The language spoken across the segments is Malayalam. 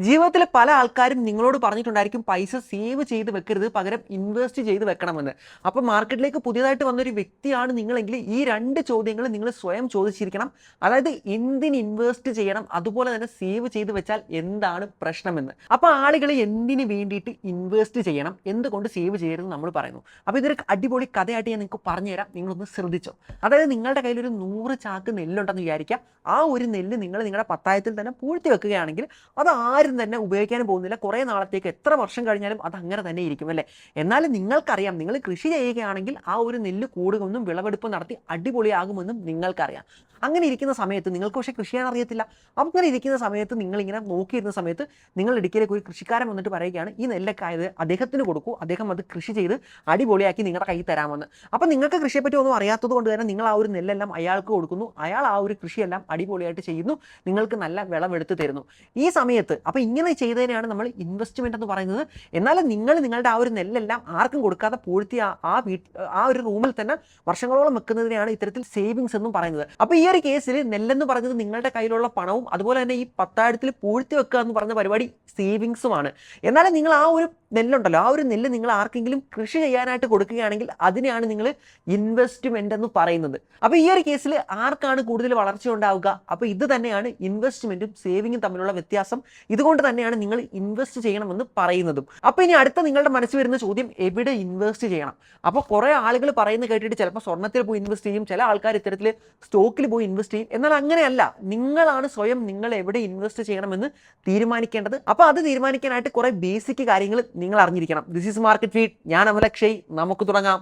ജീവിതത്തിൽ പല ആൾക്കാരും നിങ്ങളോട് പറഞ്ഞിട്ടുണ്ടായിരിക്കും പൈസ സേവ് ചെയ്ത് വെക്കരുത് പകരം ഇൻവെസ്റ്റ് ചെയ്ത് വെക്കണമെന്ന്. അപ്പോൾ മാർക്കറ്റിലേക്ക് പുതിയതായിട്ട് വന്നൊരു വ്യക്തിയാണ് നിങ്ങളെങ്കിൽ ഈ രണ്ട് ചോദ്യങ്ങൾ നിങ്ങൾ സ്വയം ചോദിച്ചിരിക്കണം. അതായത് എന്തിന് ഇൻവെസ്റ്റ് ചെയ്യണം? അതുപോലെ തന്നെ സേവ് ചെയ്ത് വെച്ചാൽ എന്താണ് പ്രശ്നമെന്ന്. അപ്പോൾ ആളുകൾ എന്തിനു വേണ്ടിയിട്ട് ഇൻവെസ്റ്റ് ചെയ്യണം? എന്തുകൊണ്ട് സേവ് ചെയ്യരുത് നമ്മൾ പറയുന്നു. അപ്പോൾ ഇതൊരു അടിപൊളി കഥയായിട്ട് ഞാൻ നിങ്ങൾക്ക് പറഞ്ഞുതരാം. നിങ്ങളൊന്ന് ശ്രദ്ധിച്ചോ. അതായത് നിങ്ങളുടെ കയ്യിൽ ഒരു നൂറ് ചാക്ക് നെല്ലുണ്ടെന്ന് വിചാരിക്കുക ആ ഒരു നെല്ല് നിങ്ങൾ നിങ്ങളുടെ പത്തായത്തിൽ തന്നെ പൂഴ്ത്തി വെക്കുകയാണെങ്കിൽ അത് ആരും തന്നെ ഉപയോഗിക്കാനും പോകുന്നില്ല. കുറേ നാളത്തേക്ക് എത്ര വർഷം കഴിഞ്ഞാലും അത് അങ്ങനെ തന്നെ ഇരിക്കും അല്ലേ? എന്നാലും നിങ്ങൾക്കറിയാം നിങ്ങൾ കൃഷി ചെയ്യുകയാണെങ്കിൽ ആ ഒരു നെല്ല് കൂടുമെന്നും വിളവെടുപ്പ് നടത്തി അടിപൊളിയാകുമെന്നും നിങ്ങൾക്കറിയാം. അങ്ങനെ ഇരിക്കുന്ന സമയത്ത് നിങ്ങൾക്ക് പക്ഷേ കൃഷി ചെയ്യാൻ അറിയത്തില്ല. അങ്ങനെ ഇരിക്കുന്ന സമയത്ത് നിങ്ങളിങ്ങനെ നോക്കിയിരുന്ന സമയത്ത് നിങ്ങൾ ഇടുക്കിയിലേക്ക് ഒരു കൃഷിക്കാരൻ വന്നിട്ട് പറയുകയാണ് ഈ നെല്ലൊക്കെ അദ്ദേഹത്തിന് കൊടുക്കൂ. അദ്ദേഹം അത് കൃഷി ചെയ്ത് അടിപൊളിയാക്കി നിങ്ങളുടെ കയ്യിൽ തരാമെന്ന്. അപ്പം നിങ്ങൾക്ക് കൃഷിയെപ്പറ്റി ഒന്നും അറിയാത്തത് കൊണ്ട് തന്നെ നിങ്ങൾ ആ ഒരു നെല്ലെല്ലാം അയാൾക്ക് കൊടുക്കുന്നു. അയാൾ ആ ഒരു കൃഷിയെല്ലാം അടിപൊളിയായിട്ട് ചെയ്യുന്നു. നിങ്ങൾക്ക് നല്ല വിളവെടുത്ത് തരുന്നു. ഈ സമയത്ത് അപ്പോൾ ഇങ്ങനെ ചെയ്തതിനാണ് നമ്മൾ ഇൻവെസ്റ്റ്മെന്റ് എന്ന് പറയുന്നത്. എന്നാൽ നിങ്ങൾ നിങ്ങളുടെ ആ ഒരു നെല്ലെല്ലാം ആർക്കും കൊടുക്കാതെ പൂഴ്ത്തി ആ- വീട്ട് ആ ഒരു റൂമിൽ തന്നെ വർഷങ്ങളോളം വെക്കുന്നതിനെയാണ് ഇത്തരത്തിൽ സേവിങ്സ് എന്നും പറയുന്നത്. അപ്പോൾ ഈ ഒരു കേസിൽ നെല്ലെന്ന് പറയുന്നത് നിങ്ങളുടെ കയ്യിലുള്ള പണവും അതുപോലെ തന്നെ ഈ പത്തായിരത്തിൽ പൂഴ്ത്തി വെക്കുക എന്ന് പറഞ്ഞ പരിപാടി സേവിങ്സുമാണ് എന്നാൽ നിങ്ങൾ ആ ഒരു നെല്ലുണ്ടല്ലോ ആ ഒരു നെല്ല് നിങ്ങൾ ആർക്കെങ്കിലും കൃഷി ചെയ്യാനായിട്ട് കൊടുക്കുകയാണെങ്കിൽ അതിനെയാണ് നിങ്ങൾ ഇൻവെസ്റ്റ്മെന്റ് എന്ന് പറയുന്നത്. അപ്പോൾ ഈ ഒരു കേസിൽ ആർക്കാണ് കൂടുതൽ വളർച്ച ഉണ്ടാവുക? അപ്പോൾ ഇത് തന്നെയാണ് ഇൻവെസ്റ്റ്മെന്റും സേവിങ്ങും തമ്മിലുള്ള വ്യത്യാസം. ഇതുകൊണ്ട് തന്നെയാണ് നിങ്ങൾ ഇൻവെസ്റ്റ് ചെയ്യണമെന്ന് പറയുന്നതും. അപ്പോൾ ഇനി അടുത്ത നിങ്ങളുടെ മനസ്സിൽ വരുന്ന ചോദ്യം എവിടെ ഇൻവെസ്റ്റ് ചെയ്യണം? അപ്പോൾ കുറേ ആളുകൾ പറയുന്നത് കേട്ടിട്ട് ചിലപ്പോൾ സ്വർണത്തിൽ പോയി ഇൻവെസ്റ്റ് ചെയ്യും ചില ആൾക്കാർ ഇത്തരത്തിൽ സ്റ്റോക്കിൽ പോയി ഇൻവെസ്റ്റ് ചെയ്യും. എന്നാൽ അങ്ങനെയല്ല നിങ്ങളാണ് സ്വയം നിങ്ങൾ എവിടെ ഇൻവെസ്റ്റ് ചെയ്യണമെന്ന് തീരുമാനിക്കേണ്ടത്. അപ്പോൾ അത് തീരുമാനിക്കാനായിട്ട് കുറേ ബേസിക് കാര്യങ്ങൾ നിങ്ങൾ അറിഞ്ഞിരിക്കണം. ദിസ് ഈസ് മാർക്കറ്റ് ഫീഡ് ഞാൻ അമലക്ഷയ്. നമുക്ക് തുടങ്ങാം.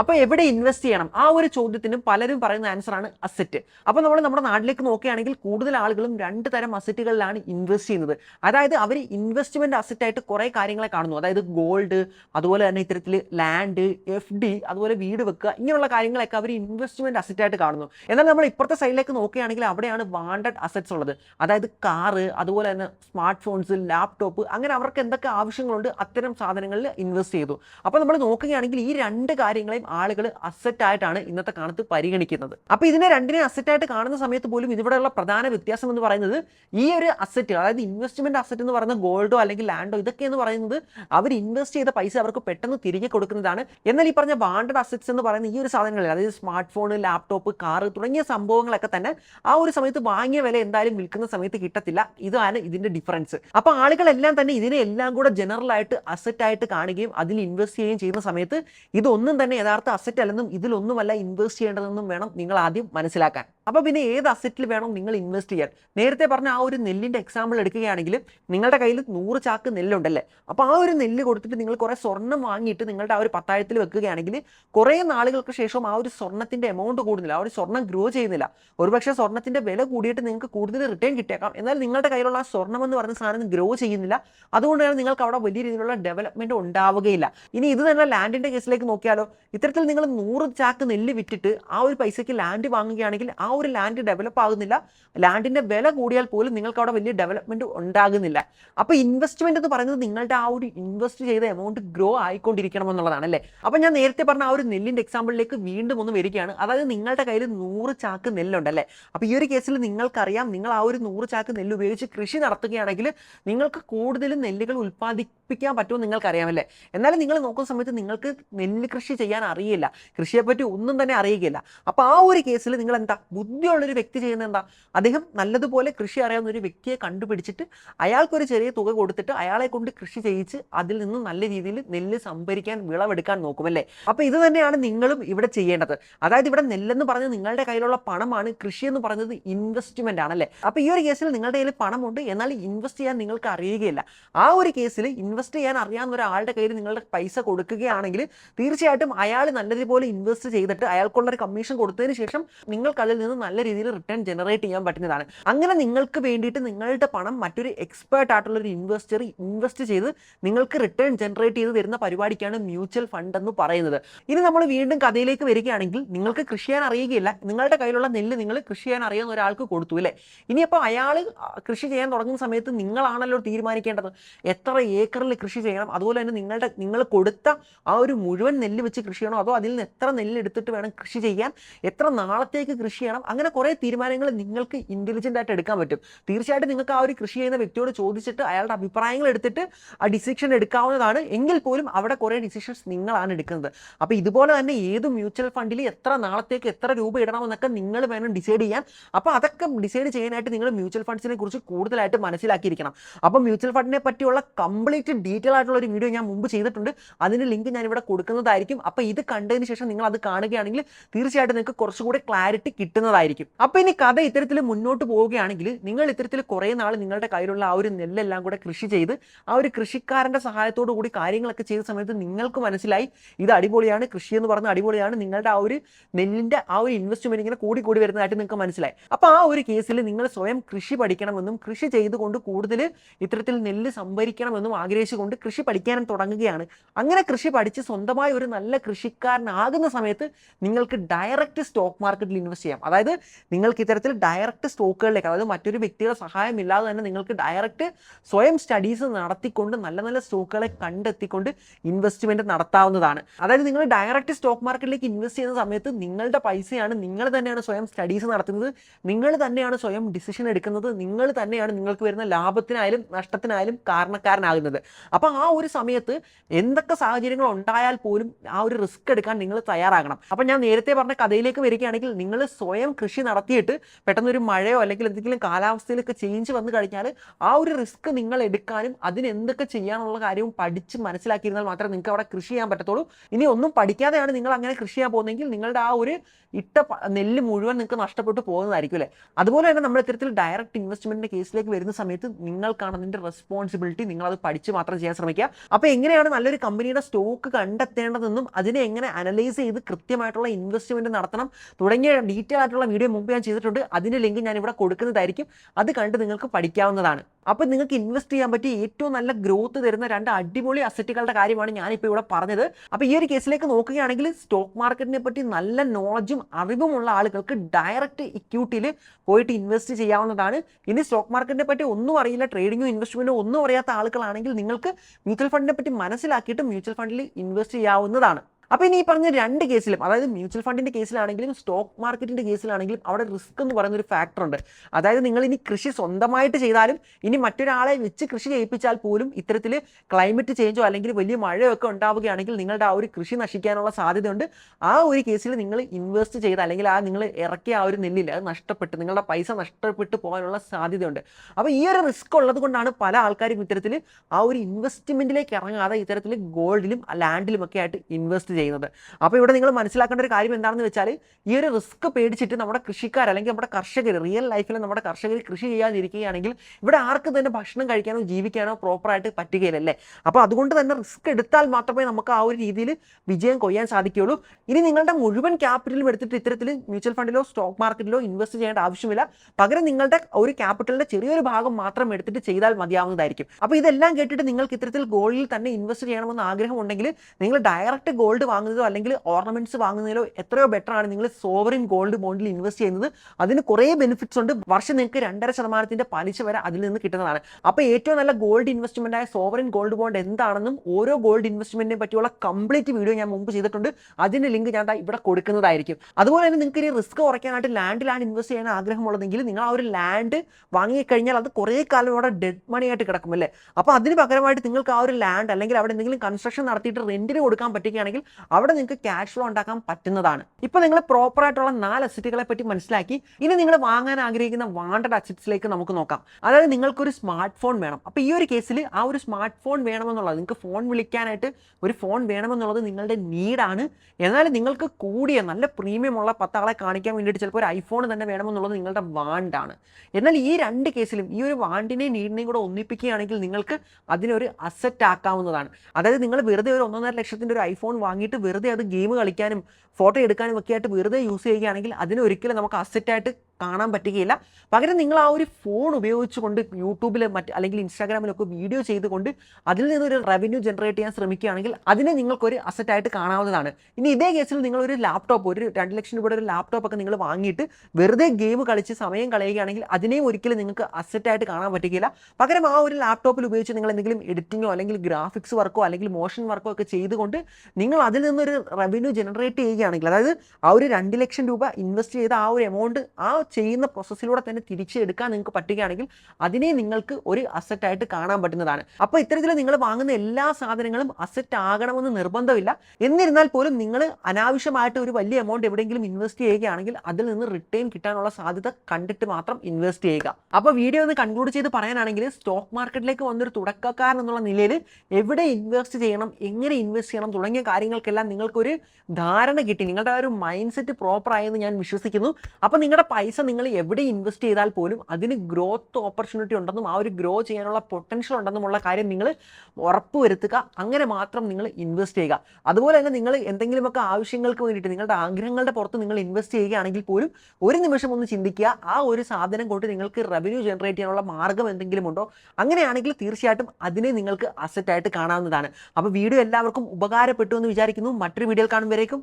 അപ്പോൾ എവിടെ ഇൻവെസ്റ്റ് ചെയ്യണം? ആ ഒരു ചോദ്യത്തിന് പലരും പറയുന്ന ആൻസർ ആണ് അസറ്റ് അപ്പോൾ നമ്മൾ നമ്മുടെ നാട്ടിലേക്ക് നോക്കുകയാണെങ്കിൽ കൂടുതൽ ആളുകളും രണ്ട് തരം അസറ്റുകളിലാണ് ഇൻവെസ്റ്റ് ചെയ്യുന്നത്. അതായത് അവർ ഇൻവെസ്റ്റ്മെന്റ് അസറ്റ് ആയിട്ട് കുറേ കാര്യങ്ങളെ കാണുന്നു. അതായത് ഗോൾഡ് അതുപോലെ തന്നെ ഇത്തരത്തിൽ ലാൻഡ് എഫ് ഡി അതുപോലെ വീട് വെക്കുക ഇങ്ങനെയുള്ള കാര്യങ്ങളൊക്കെ അവർ ഇൻവെസ്റ്റ്മെന്റ് അസറ്റ് ആയിട്ട് കാണുന്നു. എന്നാൽ നമ്മൾ ഇപ്പുറത്തെ സൈഡിലേക്ക് നോക്കുകയാണെങ്കിൽ അവിടെയാണ് വാണ്ടഡ് അസറ്റ്സ് ഉള്ളത്. അതായത് കാറ് അതുപോലെ തന്നെ സ്മാർട്ട് ഫോൺസ് ലാപ്ടോപ്പ് അങ്ങനെ അവർക്ക് എന്തൊക്കെ ആവശ്യങ്ങളുണ്ട് അത്തരം സാധനങ്ങളിൽ ഇൻവെസ്റ്റ് ചെയ്തു. അപ്പോൾ നമ്മൾ നോക്കുകയാണെങ്കിൽ ഈ രണ്ട് കാര്യങ്ങളെയും ആളുകൾ അസറ്റ് ആയിട്ടാണ് ഇന്നത്തെ കാലത്ത് പരിഗണിക്കുന്നത്. അപ്പോൾ ഇതിനെ രണ്ടിനെ അസറ്റ് ആയിട്ട് കാണുന്ന സമയത്ത് പോലും ഇതിവിടെയുള്ള പ്രധാന വ്യത്യാസം എന്ന് പറയുന്നത് ഈ ഒരു അസറ്റ് അതായത് ഇൻവെസ്റ്റ്മെന്റ് അസറ്റ് എന്ന് പറയുന്ന ഗോൾഡോ അല്ലെങ്കിൽ ലാൻഡോ ഇതൊക്കെ എന്ന് പറയുന്നത് അവർ ഇൻവെസ്റ്റ് ചെയ്ത പൈസ അവർക്ക് പെട്ടെന്ന് തിരികെ കൊടുക്കുന്നതാണ്. എന്നാൽ ഈ പറഞ്ഞ വാണ്ടഡ് അസറ്റ്സ് എന്ന് പറയുന്ന ഈ ഒരു സാധനങ്ങളിൽ അതായത് സ്മാർട്ട് ഫോൺ ലാപ്ടോപ്പ് കാറ് തുടങ്ങിയ സംഭവങ്ങളൊക്കെ തന്നെ ആ ഒരു സമയത്ത് വാങ്ങിയ വില എന്തായാലും വിൽക്കുന്ന സമയത്ത് കിട്ടത്തില്ല. ഇതാണ് ഇതിന്റെ ഡിഫറൻസ് അപ്പോൾ ആളുകളെല്ലാം തന്നെ ഇതിനെ എല്ലാം കൂടെ ജനറൽ ആയിട്ട് അസറ്റ് ആയിട്ട് കാണുകയും അതിൽ ഇൻവെസ്റ്റ് ചെയ്യുകയും ചെയ്യുന്ന സമയത്ത് ഇതൊന്നും തന്നെ യഥാർത്ഥ അസറ്റ് അല്ലെന്നും ഇതിലൊന്നുമല്ല ഇൻവെസ്റ്റ് ചെയ്യേണ്ടതെന്നും വേണം നിങ്ങൾ ആദ്യം മനസ്സിലാക്കാൻ. അപ്പോൾ പിന്നെ ഏത് അസറ്റിൽ വേണം നിങ്ങൾ ഇൻവെസ്റ്റ് ചെയ്യാൻ? നേരത്തെ പറഞ്ഞ ആ ഒരു നെല്ലിന്റെ എക്സാമ്പിൾ എടുക്കുകയാണെങ്കിൽ നിങ്ങളുടെ കയ്യിൽ നൂറ് ചാക്ക് നെല്ലുണ്ടല്ലേ? അപ്പോൾ ആ ഒരു നെല്ല് കൊടുത്തിട്ട് നിങ്ങൾ കുറേ സ്വർണം വാങ്ങിയിട്ട് നിങ്ങളുടെ ആ ഒരു പത്തായിരത്തിൽ വെക്കുകയാണെങ്കിൽ കുറേ നാളുകൾക്ക് ശേഷം ആ ഒരു സ്വർണത്തിന്റെ എമൗണ്ട് കൂടുന്നില്ല. ആ ഒരു സ്വർണം ഗ്രോ ചെയ്യുന്നില്ല. ഒരുപക്ഷെ സ്വർണത്തിന്റെ വില കൂടിയിട്ട് നിങ്ങൾക്ക് കൂടുതൽ റിട്ടേൺ കിട്ടിയേക്കാം എന്നാൽ നിങ്ങളുടെ കയ്യിലുള്ള ആ സ്വർണം എന്ന് പറയുന്ന സാധനം ഗ്രോ ചെയ്യുന്നില്ല. അതുകൊണ്ടാണ് നിങ്ങൾക്ക് അവിടെ വലിയ രീതിയിലുള്ള ഡെവലപ്മെന്റ് ഉണ്ടാവുകയില്ല. ഇനി ഇത് തന്നെ ലാൻഡിന്റെ കേസിലേക്ക് നോക്കിയാലോ. ഇത്തരത്തിൽ നിങ്ങൾ നൂറ് ചാക്ക് നെല്ല് വിറ്റിട്ട് ആ ഒരു പൈസയ്ക്ക് ലാൻഡ് വാങ്ങുകയാണെങ്കിൽ ആ ഒരു ലാൻഡ് ഡെവലപ്പ് ആകുന്നില്ല. ലാൻഡിന്റെ വില കൂടിയാൽ പോലും നിങ്ങൾക്ക് അവിടെ വലിയ ഡെവലപ്മെന്റ് ഉണ്ടാകുന്നില്ല. അപ്പോൾ ഇൻവെസ്റ്റ്മെന്റ് എന്ന് പറയുന്നത് നിങ്ങളുടെ ആ ഒരു ഇൻവെസ്റ്റ് ചെയ്ത എമൗണ്ട് ഗ്രോ ആയിക്കൊണ്ടിരിക്കണം എന്നുള്ളതാണ് അല്ലേ? അപ്പോൾ ഞാൻ നേരത്തെ പറഞ്ഞ ആ ഒരു നെല്ലിന്റെ എക്സാമ്പിളിലേക്ക് വീണ്ടും ഒന്ന് വരികയാണ്. അതായത് നിങ്ങളുടെ കയ്യിൽ നൂറ് ചാക്ക് നെല്ലുണ്ടല്ലേ അപ്പോൾ ഈ ഒരു കേസിൽ നിങ്ങൾക്കറിയാം നിങ്ങൾ ആ ഒരു നൂറ് ചാക്ക് നെല്ല് ഉപയോഗിച്ച് കൃഷി നടത്തുകയാണെങ്കിൽ നിങ്ങൾക്ക് കൂടുതൽ നെല്ലുകൾ ഉൽപ്പാദിപ്പിക്കാൻ പറ്റുമെന്ന് നിങ്ങൾക്കറിയാമല്ലേ എന്നാലും നിങ്ങൾ നോക്കുന്ന സമയത്ത് നിങ്ങൾക്ക് നെല്ല് കൃഷി ചെയ്യാൻ അറിയില്ല. കൃഷിയെപ്പറ്റി ഒന്നും തന്നെ അറിയുകയില്ല. അപ്പോൾ ആ ഒരു കേസിൽ നിങ്ങൾ എന്താ? ബുദ്ധിയുള്ളൊരു വ്യക്തി ചെയ്യുന്നത് എന്താ? അദ്ദേഹം നല്ലതുപോലെ കൃഷി അറിയാവുന്ന ഒരു വ്യക്തിയെ കണ്ടുപിടിച്ചിട്ട് അയാൾക്കൊരു ചെറിയ തുക കൊടുത്തിട്ട് അയാളെ കൊണ്ട് കൃഷി ചെയ്യിച്ച് അതിൽ നിന്ന് നല്ല രീതിയിൽ നെല്ല് സംഭരിക്കാൻ വിളവെടുക്കാൻ നോക്കുമല്ലേ അപ്പോൾ ഇത് തന്നെയാണ് നിങ്ങളും ഇവിടെ ചെയ്യേണ്ടത്. അതായത് ഇവിടെ നെല്ലെന്ന് പറഞ്ഞത് നിങ്ങളുടെ കയ്യിലുള്ള പണമാണ്. കൃഷി എന്ന് പറഞ്ഞത് ഇൻവെസ്റ്റ്മെന്റ് ആണല്ലേ അപ്പോൾ ഈ ഒരു കേസിൽ നിങ്ങളുടെ കയ്യിൽ പണമുണ്ട്. എന്നാൽ ഇൻവെസ്റ്റ് ചെയ്യാൻ നിങ്ങൾക്ക് അറിയുകയില്ല. ആ ഒരു കേസിൽ ഇൻവെസ്റ്റ് ചെയ്യാൻ അറിയാവുന്ന ഒരാളുടെ കയ്യിൽ നിങ്ങളുടെ പൈസ കൊടുക്കുകയാണെങ്കിൽ തീർച്ചയായിട്ടും അയാൾ നല്ലതുപോലെ ഇൻവെസ്റ്റ് ചെയ്തിട്ട് അയാൾക്കുള്ള ഒരു കമ്മീഷൻ കൊടുത്തതിന് ശേഷം നിങ്ങൾക്ക് അതിൽ നിന്ന് നല്ല രീതിയിൽ റിട്ടേൺ ജനറേറ്റ് ചെയ്യാൻ പറ്റുന്നതാണ്. അങ്ങനെ നിങ്ങൾക്ക് വേണ്ടിയിട്ട് നിങ്ങളുടെ പണം മറ്റൊരു എക്സ്പേർട്ട് ആയിട്ടുള്ള ഒരു ഇൻവെസ്റ്റർ ഇൻവെസ്റ്റ് ചെയ്ത് നിങ്ങൾക്ക് റിട്ടേൺ ജനറേറ്റ് ചെയ്ത് തരുന്ന പരിപാടിക്കാണ് മ്യൂച്വൽ ഫണ്ട് എന്ന് പറയുന്നത്. ഇനി നമ്മൾ വീണ്ടും കഥയിലേക്ക് വരികയാണെങ്കിൽ നിങ്ങൾക്ക് കൃഷി ചെയ്യാൻ അറിയുകയില്ല. നിങ്ങളുടെ കയ്യിലുള്ള നെല്ല് നിങ്ങൾ കൃഷി ചെയ്യാൻ അറിയാവുന്ന ഒരാൾക്ക് കൊടുത്തു അല്ലേ? ഇനിയപ്പോൾ അയാൾ കൃഷി ചെയ്യാൻ തുടങ്ങുന്ന സമയത്ത് നിങ്ങളാണല്ലോ തീരുമാനിക്കേണ്ടത്. എത്ര ഏക്കറിൽ കൃഷി ചെയ്യണം? അതുപോലെ തന്നെ നിങ്ങളുടെ നിങ്ങൾ കൊടുത്ത ആ ഒരു മുഴുവൻ നെല്ല് വെച്ച് കൃഷി ചെയ്യണോ? അതോ അതിൽ നിന്ന് എത്ര നെല്ല് എടുത്തിട്ട് വേണം കൃഷി ചെയ്യാൻ? എത്ര നാളത്തേക്ക് കൃഷി ചെയ്യണം? വേണം അങ്ങനെ കുറേ തീരുമാനങ്ങൾ നിങ്ങൾക്ക് ഇന്റലിജന്റ് ആയിട്ട് എടുക്കാൻ പറ്റും. തീർച്ചയായിട്ടും നിങ്ങൾക്ക് ആ ഒരു കൃഷി ചെയ്യുന്ന വ്യക്തിയോട് ചോദിച്ചിട്ട് അയാളുടെ അഭിപ്രായങ്ങൾ എടുത്തിട്ട് ആ ഡിസിഷൻ എടുക്കാവുന്നതാണ്. എങ്കിൽ പോലും അവിടെ കുറേ ഡിസിഷൻസ് നിങ്ങളാണ് എടുക്കുന്നത്. അപ്പോൾ ഇതുപോലെ തന്നെ ഏത് മ്യൂച്വൽ ഫണ്ടിൽ എത്ര നാളത്തേക്ക് എത്ര രൂപ ഇടണമെന്നൊക്കെ നിങ്ങൾ വേണം ഡിസൈഡ് ചെയ്യാൻ. അപ്പോൾ അതൊക്കെ ഡിസൈഡ് ചെയ്യാനായിട്ട് നിങ്ങൾ മ്യൂച്വൽ ഫണ്ട്സിനെ കുറിച്ച് കൂടുതലായിട്ട് മനസ്സിലാക്കിയിരിക്കണം. അപ്പോൾ മ്യൂച്വൽ ഫണ്ടിനെ പറ്റിയുള്ള കംപ്ലീറ്റ് ഡീറ്റെയിൽ ആയിട്ടുള്ള ഒരു വീഡിയോ ഞാൻ മുമ്പ് ചെയ്തിട്ടുണ്ട്. അതിന്റെ ലിങ്ക് ഞാൻ ഇവിടെ കൊടുക്കുന്നതായിരിക്കും. അപ്പോൾ ഇത് കണ്ടതിന് ശേഷം നിങ്ങൾ അത് കാണുകയാണെങ്കിൽ തീർച്ചയായിട്ടും നിങ്ങൾക്ക് കുറച്ചുകൂടി ക്ലാരിറ്റി കിട്ടുന്നതായിരിക്കും അപ്പൊ ഇനി കഥ ഇത്തരത്തിൽ മുന്നോട്ട് പോവുകയാണെങ്കിൽ നിങ്ങൾ ഇത്തരത്തിൽ കുറേ നാൾ നിങ്ങളുടെ കയ്യിലുള്ള ആ ഒരു നെല്ലെല്ലാം കൂടെ കൃഷി ചെയ്ത് ആ ഒരു കൃഷിക്കാരന്റെ സഹായത്തോടു കൂടി കാര്യങ്ങളൊക്കെ ചെയ്ത സമയത്ത് നിങ്ങൾക്ക് മനസ്സിലായി ഇത് അടിപൊളിയാണ് കൃഷി എന്ന് പറഞ്ഞ അടിപൊളിയാണ് നിങ്ങളുടെ ആ ഒരു നെല്ലിന്റെ ആ ഒരു ഇൻവെസ്റ്റ്മെന്റ് ഇങ്ങനെ കൂടി കൂടി വരുന്നതായിട്ട് നിങ്ങൾക്ക് മനസ്സിലായി. അപ്പൊ ആ ഒരു കേസിൽ നിങ്ങൾ സ്വയം കൃഷി പഠിക്കണമെന്നും കൃഷി ചെയ്തുകൊണ്ട് കൂടുതൽ ഇത്തരത്തിൽ നെല്ല് സംഭരിക്കണമെന്നും ആഗ്രഹിച്ചുകൊണ്ട് കൃഷി പഠിക്കാനും തുടങ്ങുകയാണ്. അങ്ങനെ കൃഷി പഠിച്ച് സ്വന്തമായി ഒരു നല്ല കൃഷിക്കാരനാകുന്ന സമയത്ത് നിങ്ങൾക്ക് ഡയറക്റ്റ് സ്റ്റോക്ക് മാർക്കറ്റിൽ ഇൻവെസ്റ്റ് ചെയ്യാം. അതായത് നിങ്ങൾക്ക് ഇത്തരത്തിൽ ഡയറക്റ്റ് സ്റ്റോക്കുകളിലേക്ക് അതായത് മറ്റൊരു വ്യക്തിയുടെ സഹായമില്ലാതെ തന്നെ നിങ്ങൾക്ക് ഡയറക്റ്റ് സ്വയം സ്റ്റഡീസ് നടത്തിക്കൊണ്ട് നല്ല നല്ല സ്റ്റോക്കുകളെ കണ്ടെത്തിക്കൊണ്ട് ഇൻവെസ്റ്റ്മെന്റ് നടത്താവുന്നതാണ്. അതായത് നിങ്ങൾ ഡയറക്റ്റ് സ്റ്റോക്ക് മാർക്കറ്റിലേക്ക് ഇൻവെസ്റ്റ് ചെയ്യുന്ന സമയത്ത് നിങ്ങളുടെ പൈസയാണ് നിങ്ങൾ തന്നെയാണ് സ്വയം സ്റ്റഡീസ് നടത്തുന്നത് നിങ്ങൾ തന്നെയാണ് സ്വയം ഡിസിഷൻ എടുക്കുന്നത് നിങ്ങൾ തന്നെയാണ് നിങ്ങൾക്ക് വരുന്ന ലാഭത്തിനായാലും നഷ്ടത്തിനായാലും കാരണക്കാരനാകുന്നത്. അപ്പോൾ ആ ഒരു സമയത്ത് എന്തൊക്കെ സാഹചര്യങ്ങൾ ഉണ്ടായാൽ പോലും ആ ഒരു റിസ്ക് എടുക്കാൻ നിങ്ങൾ തയ്യാറാകണം. അപ്പം ഞാൻ നേരത്തെ പറഞ്ഞ കഥയിലേക്ക് വരികയാണെങ്കിൽ നിങ്ങൾ സ്വയം കൃഷി നടത്തിയിട്ട് പെട്ടെന്ന് ഒരു മഴയോ അല്ലെങ്കിൽ എന്തെങ്കിലും കാലാവസ്ഥയിലൊക്കെ ചേഞ്ച് വന്നു കഴിഞ്ഞാൽ ആ ഒരു റിസ്ക് നിങ്ങൾ എടുക്കാനും അതിന് എന്തൊക്കെ ചെയ്യാനുള്ള കാര്യവും പഠിച്ച് മനസ്സിലാക്കിയിരുന്നാൽ മാത്രമേ നിങ്ങൾക്ക് അവിടെ കൃഷി ചെയ്യാൻ പറ്റത്തുള്ളൂ. ഇനി ഒന്നും പഠിക്കാതെയാണ് നിങ്ങൾ അങ്ങനെ കൃഷി ചെയ്യാൻ പോകുന്നതെങ്കിൽ നിങ്ങളുടെ ആ ഒരു ഇട്ട നെല്ല് മുഴുവൻ നിങ്ങൾക്ക് നഷ്ടപ്പെട്ടു പോകുന്നതായിരിക്കും അല്ലേ? അതുപോലെ തന്നെ നമ്മൾ ഇത്തരത്തിൽ ഡയറക്റ്റ് ഇൻവെസ്റ്റ്മെന്റിന്റെ കേസിലേക്ക് വരുന്ന സമയത്ത് നിങ്ങൾക്കാണ് അതിന്റെ റെസ്പോൺസിബിലിറ്റി നിങ്ങൾ അത് പഠിച്ച് മാത്രം ചെയ്യാൻ ശ്രമിക്കുക. അപ്പോൾ എങ്ങനെയാണ് നല്ലൊരു കമ്പനിയുടെ സ്റ്റോക്ക് കണ്ടെത്തേണ്ടതെന്നും അതിനെ എങ്ങനെ അനലൈസ് ചെയ്ത് കൃത്യമായിട്ടുള്ള ഇൻവെസ്റ്റ്മെന്റ് നടത്തണം തുടങ്ങിയ ഡീറ്റെയിൽ ആയിട്ടുള്ള വീഡിയോ മുമ്പ് ഞാൻ ചെയ്തിട്ടുണ്ട്. അതിന്റെ ലിങ്ക് ഞാൻ ഇവിടെ കൊടുക്കുന്നതായിരിക്കും. അത് കണ്ട് നിങ്ങൾക്ക് പഠിക്കാവുന്നതാണ്. അപ്പോൾ നിങ്ങൾക്ക് ഇൻവെസ്റ്റ് ചെയ്യാൻ പറ്റിയ ഏറ്റവും നല്ല ഗ്രോത്ത് തരുന്ന രണ്ട് അടിപൊളി അസറ്റുകളുടെ കാര്യമാണ് ഞാനിപ്പോൾ ഇവിടെ പറഞ്ഞത്. അപ്പോൾ ഈ ഒരു കേസിലേക്ക് നോക്കുകയാണെങ്കിൽ സ്റ്റോക്ക് മാർക്കറ്റിനെ പറ്റി നല്ല നോളജും അറിവുമുള്ള ആളുകൾക്ക് ഡയറക്റ്റ് ഇക്യൂട്ടിയിൽ പോയിട്ട് ഇൻവെസ്റ്റ് ചെയ്യാവുന്നതാണ്. ഇനി സ്റ്റോക്ക് മാർക്കറ്റിനെ പറ്റി ഒന്നും അറിയില്ല ട്രേഡിങ്ങും ഇൻവെസ്റ്റ്മെന്റും ഒന്നും അറിയാത്ത ആളുകളാണെങ്കിൽ നിങ്ങൾക്ക് മ്യൂച്വൽ ഫണ്ടിനെ പറ്റി മനസ്സിലാക്കിയിട്ട് മ്യൂച്വൽ ഫണ്ടിൽ ഇൻവെസ്റ്റ് ചെയ്യാവുന്നതാണ്. അപ്പോൾ ഇനി ഈ പറഞ്ഞ രണ്ട് കേസിലും അതായത് മ്യൂച്വൽ ഫണ്ടിന്റെ കേസിലാണെങ്കിലും സ്റ്റോക്ക് മാർക്കറ്റിന്റെ കേസിലാണെങ്കിലും അവിടെ റിസ്ക് എന്ന് പറയുന്ന ഒരു ഫാക്ടർ ഉണ്ട്. അതായത് നിങ്ങൾ ഇനി കൃഷി സ്വന്തമായിട്ട് ചെയ്താലും ഇനി മറ്റൊരാളെ വെച്ച് കൃഷി ചെയ്യിപ്പിച്ചാൽ പോലും ഇത്തരത്തിൽ ക്ലൈമറ്റ് ചേഞ്ചോ അല്ലെങ്കിൽ വലിയ മഴയോ ഒക്കെ ഉണ്ടാവുകയാണെങ്കിൽ നിങ്ങളുടെ ആ ഒരു കൃഷി നശിക്കാനുള്ള സാധ്യതയുണ്ട്. ആ ഒരു കേസിൽ നിങ്ങൾ ഇൻവെസ്റ്റ് ചെയ്ത അല്ലെങ്കിൽ ആ നിങ്ങൾ ഇറക്കിയ ആ ഒരു നെല്ലില്ല അത് നഷ്ടപ്പെട്ട് നിങ്ങളുടെ പൈസ നഷ്ടപ്പെട്ട് പോകാനുള്ള സാധ്യതയുണ്ട്. അപ്പോൾ ഈ ഒരു റിസ്ക് ഉള്ളത് കൊണ്ടാണ് പല ആൾക്കാരും ഇത്തരത്തിൽ ആ ഒരു ഇൻവെസ്റ്റ്മെന്റിലേക്ക് ഇറങ്ങാതെ ഇത്തരത്തിൽ ഗോൾഡിലും ലാൻഡിലും ഒക്കെ ആയിട്ട് ഇൻവെസ്റ്റ് ചെയ്യുന്നത്. അപ്പോൾ ഇവിടെ നിങ്ങൾ മനസ്സിലാക്കേണ്ട ഒരു കാര്യം എന്താണെന്ന് വെച്ചാൽ ഈ ഒരു റിസ്ക് പേടിച്ചിട്ട് നമ്മുടെ കൃഷിക്കാർ അല്ലെങ്കിൽ നമ്മുടെ കർഷകർ റിയൽ ലൈഫിൽ നമ്മുടെ കർഷകർ കൃഷി ചെയ്യാതിരിക്കുകയാണെങ്കിൽ ഇവിടെ ആർക്കും തന്നെ ഭക്ഷണം കഴിക്കാനോ ജീവിക്കാനോ പ്രോപ്പറായിട്ട് പറ്റുകയില്ലല്ലേ? അപ്പോൾ അതുകൊണ്ട് തന്നെ റിസ്ക് എടുത്താൽ മാത്രമേ നമുക്ക് ആ ഒരു രീതിയിൽ വിജയം കൊയ്യാൻ സാധിക്കുകയുള്ളൂ. ഇനി നിങ്ങളുടെ മുഴുവൻ ക്യാപിറ്റലും എടുത്തിട്ട് ഇത്തരത്തിൽ മ്യൂച്വൽ ഫണ്ടിലോ സ്റ്റോക്ക് മാർക്കറ്റിലോ ഇൻവെസ്റ്റ് ചെയ്യേണ്ട ആവശ്യമില്ല. പകരം നിങ്ങളുടെ ഒരു ക്യാപിറ്റലിന്റെ ചെറിയൊരു ഭാഗം മാത്രം എടുത്തിട്ട് ചെയ്താൽ മതിയാവുന്നതായിരിക്കും. അപ്പോൾ ഇതെല്ലാം കേട്ടിട്ട് നിങ്ങൾക്ക് ഇത്തരത്തിൽ ഗോൾഡിൽ തന്നെ ഇൻവെസ്റ്റ് ചെയ്യണമെന്ന് ആഗ്രഹമുണ്ടെങ്കിൽ നിങ്ങൾ ഡയറക്റ്റ് ഗോൾഡ് വാങ്ങുന്നതോ അല്ലെങ്കിൽ ഓർണമെന്റ്സ് വാങ്ങുന്നതിലോ എത്രയോ ബെറ്റർ ആണ് നിങ്ങൾ സോവറിൻ ഗോൾഡ് ബോണ്ടിൽ ഇൻവെസ്റ്റ് ചെയ്യുന്നത്. അതിന് കുറേ ബെനിഫിറ്റ്സ് ഉണ്ട്. വർഷം നിങ്ങൾക്ക് രണ്ടര ശതമാനത്തിന്റെ പലിശ വരെ അതിൽ നിന്ന് കിട്ടുന്നതാണ്. അപ്പോൾ ഏറ്റവും നല്ല ഗോൾഡ് ഇൻവെസ്റ്റ്മെന്റ് ആയ സോവറിൻ ഗോൾഡ് ബോണ്ട് എന്താണെന്നും ഓരോ ഗോൾഡ് ഇൻവെസ്റ്റ്മെന്റിനെ പറ്റിയുള്ള കംപ്ലീറ്റ് വീഡിയോ ഞാൻ മുമ്പ് ചെയ്തിട്ടുണ്ട്. അതിന്റെ ലിങ്ക് ഞാൻ ഇവിടെ കൊടുക്കുന്നതായിരിക്കും. അതുപോലെ തന്നെ നിങ്ങൾക്ക് ഇനി റിസ്ക് കുറയ്ക്കാനായിട്ട് ലാൻഡ് ലാൻഡ് ഇൻവെസ്റ്റ് ചെയ്യാൻ ആഗ്രഹമുള്ളതെങ്കിൽ നിങ്ങൾ ആ ഒരു ലാൻഡ് വാങ്ങിക്കഴിഞ്ഞാൽ അത് കുറേ കാലം അവിടെ ഡെഡ് മണി ആയിട്ട് കിടക്കും അല്ലേ? അപ്പോൾ അതിന് പകരമായിട്ട് നിങ്ങൾക്ക് ആ ഒരു ലാൻഡ് അല്ലെങ്കിൽ അവിടെ എന്തെങ്കിലും കൺസ്ട്രക്ഷൻ നടത്തിയിട്ട് റെന്റിന് കൊടുക്കാൻ പറ്റുകയാണെങ്കിൽ അവിടെ നിങ്ങൾക്ക് ക്യാഷ് ഫ്ലോ ഉണ്ടാക്കാൻ പറ്റുന്നതാണ്. ഇപ്പോൾ നിങ്ങൾ പ്രോപ്പർ ആയിട്ടുള്ള നാല് അസറ്റുകളെ പറ്റി മനസ്സിലാക്കി ഇനി നിങ്ങൾ വാങ്ങാൻ ആഗ്രഹിക്കുന്ന വാണ്ടഡ് അസറ്റ്സിലേക്ക് നമുക്ക് നോക്കാം. അതായത് നിങ്ങൾക്കൊരു സ്മാർട്ട് ഫോൺ വേണം. അപ്പോൾ ഈ ഒരു കേസിൽ ആ ഒരു സ്മാർട്ട് ഫോൺ വേണമെന്നുള്ളത് നിങ്ങൾക്ക് ഫോൺ വിളിക്കാനായിട്ട് ഒരു ഫോൺ വേണമെന്നുള്ളത് നിങ്ങളുടെ നീഡാണ് എന്നാൽ നിങ്ങൾക്ക് കൂടിയ നല്ല പ്രീമിയം ഉള്ള പത്താളെ കാണിക്കാൻ വേണ്ടിയിട്ട് ചിലപ്പോൾ ഒരു ഐഫോൺ തന്നെ വേണമെന്നുള്ളത് നിങ്ങളുടെ വാണ്ടാണ് എന്നാൽ ഈ രണ്ട് കേസിലും ഈ ഒരു വാണ്ടിനെയും നീഡിനെയും കൂടെ ഒന്നിപ്പിക്കുകയാണെങ്കിൽ നിങ്ങൾക്ക് അതിനൊരു അസറ്റ് ആക്കാവുന്നതാണ്. അതായത് നിങ്ങൾ വെറുതെ ഒരു ഒന്നൊന്നര ലക്ഷത്തിന്റെ ഒരു ഐഫോൺ വാങ്ങിയിട്ട് വെറുതെ അത് ഗെയിം കളിക്കാനും ഫോട്ടോ എടുക്കാനും ഒക്കെ ആയിട്ട് വെറുതെ യൂസ് ചെയ്യുകയാണെങ്കിൽ അതിനൊരിക്കലും നമുക്ക് അസറ്റായിട്ട് കാണാൻ പറ്റുകയില്ല. പകരം നിങ്ങൾ ആ ഒരു ഫോൺ ഉപയോഗിച്ചുകൊണ്ട് യൂട്യൂബിൽ മറ്റ് അല്ലെങ്കിൽ ഇൻസ്റ്റാഗ്രാമിലൊക്കെ വീഡിയോ ചെയ്തുകൊണ്ട് അതിൽ നിന്നൊരു റവന്യൂ ജനറേറ്റ് ചെയ്യാൻ ശ്രമിക്കുകയാണെങ്കിൽ അതിനെ നിങ്ങൾക്കൊരു അസറ്റായിട്ട് കാണാവുന്നതാണ്. ഇനി ഇതേ കേസിൽ നിങ്ങൾ ഒരു ലാപ്ടോപ്പ് ഒരു രണ്ട് ലക്ഷം രൂപയുടെ ഒരു ലാപ്ടോപ്പ് ഒക്കെ നിങ്ങൾ വാങ്ങിയിട്ട് വെറുതെ ഗെയിം കളിച്ച് സമയം കളയുകയാണെങ്കിൽ അതിനെയും ഒരിക്കലും നിങ്ങൾക്ക് അസറ്റായിട്ട് കാണാൻ പറ്റുകയില്ല. പകരം ആ ഒരു ലാപ്ടോപ്പിൽ ഉപയോഗിച്ച് നിങ്ങൾ എന്തെങ്കിലും എഡിറ്റിങ്ങോ അല്ലെങ്കിൽ ഗ്രാഫിക്സ് വർക്കോ അല്ലെങ്കിൽ മോഷൻ വർക്കോ ഒക്കെ ചെയ്തുകൊണ്ട് നിങ്ങൾ അതിൽ നിന്നൊരു റവന്യൂ ജനറേറ്റ് ചെയ്യുകയാണെങ്കിൽ അതായത് ആ ഒരു രണ്ട് ലക്ഷം രൂപ ഇൻവെസ്റ്റ് ചെയ്ത ആ ഒരു എമൗണ്ട് ആ ചെയ്യുന്ന പ്രോസസ്സിലൂടെ തന്നെ തിരിച്ചെടുക്കാൻ നിങ്ങൾക്ക് പറ്റുകയാണെങ്കിൽ അതിനെ നിങ്ങൾക്ക് ഒരു അസറ്റായിട്ട് കാണാൻ പറ്റുന്നതാണ്. അപ്പോൾ ഇത്തരത്തിൽ നിങ്ങൾ വാങ്ങുന്ന എല്ലാ സാധനങ്ങളും അസറ്റ് ആകണമെന്ന് നിർബന്ധമില്ല. എന്നിരുന്നാൽ പോലും നിങ്ങൾ അനാവശ്യമായിട്ട് ഒരു വലിയ എമൗണ്ട് എവിടെയെങ്കിലും ഇൻവെസ്റ്റ് ചെയ്യുകയാണെങ്കിൽ അതിൽ നിന്ന് റിട്ടേൺ കിട്ടാനുള്ള സാധ്യത കണ്ടിട്ട് മാത്രം ഇൻവെസ്റ്റ് ചെയ്യുക. അപ്പോൾ വീഡിയോ ഒന്ന് കൺക്ലൂഡ് ചെയ്ത് പറയാനാണെങ്കിൽ സ്റ്റോക്ക് മാർക്കറ്റിലേക്ക് വന്നൊരു തുടക്കക്കാരൻ എന്നുള്ള നിലയിൽ എവിടെ ഇൻവെസ്റ്റ് ചെയ്യണം എങ്ങനെ ഇൻവെസ്റ്റ് ചെയ്യണം തുടങ്ങിയ കാര്യങ്ങൾക്കെല്ലാം നിങ്ങൾക്കൊരു ധാരണ കിട്ടി. നിങ്ങളുടെ ആ ഒരു മൈൻഡ് സെറ്റ് പ്രോപ്പർ ആയെന്ന് ഞാൻ വിശ്വസിക്കുന്നു. അപ്പോൾ നിങ്ങളുടെ പൈസ നിങ്ങൾ എവിടെ ഇൻവെസ്റ്റ് ചെയ്താൽ പോലും അതിന് ഗ്രോത്ത് ഓപ്പർച്യൂണിറ്റി ഉണ്ടെന്നും ആ ഒരു ഗ്രോ ചെയ്യാനുള്ള പൊട്ടൻഷ്യൽ ഉണ്ടെന്നും ഉള്ള കാര്യം നിങ്ങൾ ഉറപ്പുവരുത്തുക അങ്ങനെ മാത്രം നിങ്ങൾ ഇൻവെസ്റ്റ് ചെയ്യുക. അതുപോലെ തന്നെ നിങ്ങൾ എന്തെങ്കിലുമൊക്കെ ആവശ്യങ്ങൾക്ക് വേണ്ടിയിട്ട് നിങ്ങളുടെ ആഗ്രഹങ്ങളുടെ പുറത്ത് നിങ്ങൾ ഇൻവെസ്റ്റ് ചെയ്യുകയാണെങ്കിൽ പോലും ഒരു നിമിഷം ഒന്ന് ചിന്തിക്കുക. ആ ഒരു സാധനം കൊണ്ട് നിങ്ങൾക്ക് റവന്യൂ ജനറേറ്റ് ചെയ്യാനുള്ള മാർഗം എന്തെങ്കിലും ഉണ്ടോ? അങ്ങനെയാണെങ്കിൽ തീർച്ചയായിട്ടും അതിനെ നിങ്ങൾക്ക് അസറ്റായിട്ട് കാണാവുന്നതാണ്. അപ്പോൾ വീഡിയോ എല്ലാവർക്കും ഉപകാരപ്പെട്ടു എന്ന് വിചാരിക്കുന്നു. മറ്റൊരു വീഡിയോയിൽ കാണുമ്പോഴേക്കും